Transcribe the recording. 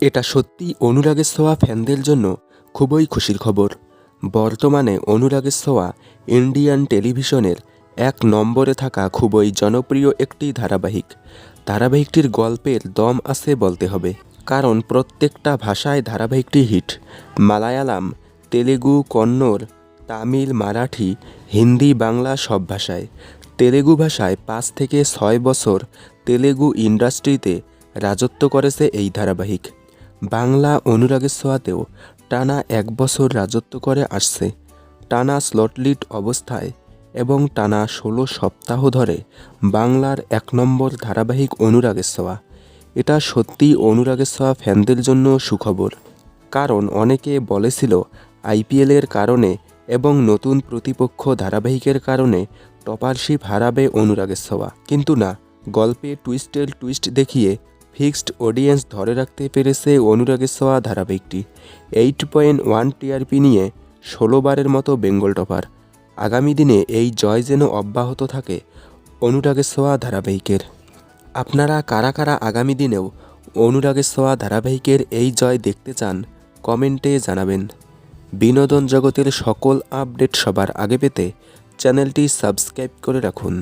এটা সত্যি অনুরাগের ছোঁয়া ফ্যানদের জন্য খুবই খুশির খবর। বর্তমানে অনুরাগের ছোঁয়া ইন্ডিয়ান টেলিভিশনের এক নম্বরে থাকা খুবই জনপ্রিয় একটি ধারাবাহিক। ধারাবাহিকটির গল্পের দম আছে বলতে হবে, কারণ প্রত্যেকটা ভাষায় ধারাবাহিকটি হিট। মালায়ালাম, তেলেগু, কন্নড়, তামিল, মারাঠি, হিন্দি, বাংলা সব ভাষায়। তেলেগু ভাষায় পাঁচ থেকে ছয় বছর তেলেগু ইন্ডাস্ট্রিতে রাজত্ব করেছে এই ধারাবাহিক। বাংলা অনুরাগের ছোঁয়াতেও টানা এক বছর রাজত্ব করে আসছে। টানা স্লটলিট অবস্থায় এবং টানা ষোলো সপ্তাহ ধরে বাংলার এক নম্বর ধারাবাহিক অনুরাগের ছোঁয়া। এটা সত্যি অনুরাগের ছোঁয়া ফ্যানদের জন্য সুখবর। কারণ অনেকে বলেছিল আইপিএলের কারণে এবং নতুন প্রতিপক্ষ ধারাবাহিকের কারণে টপারশিপ হারাবে অনুরাগের ছোঁয়া। কিন্তু না, গল্পে টুইস্টের টুইস্ট দেখিয়ে ফিক্সড অডিয়েন্স ধরে রাখতে পেরেছে অনুরাগের ছোঁয়া ধারাবাহিকটি। এইট পয়েন্ট ওয়ান টিআরপি নিয়ে ষোলোবারের মতো বেঙ্গল টপার। আগামী দিনে এই জয় যেন অব্যাহত থাকে অনুরাগের ছোঁয়া ধারাবাহিকের। আপনারা কারা কারা আগামী দিনেও অনুরাগের ছোঁয়া ধারাবাহিকের এই জয় দেখতে চান, কমেন্টে জানাবেন। বিনোদন জগতের সকল আপডেট সবার আগে পেতে চ্যানেলটি সাবস্ক্রাইব করে রাখুন।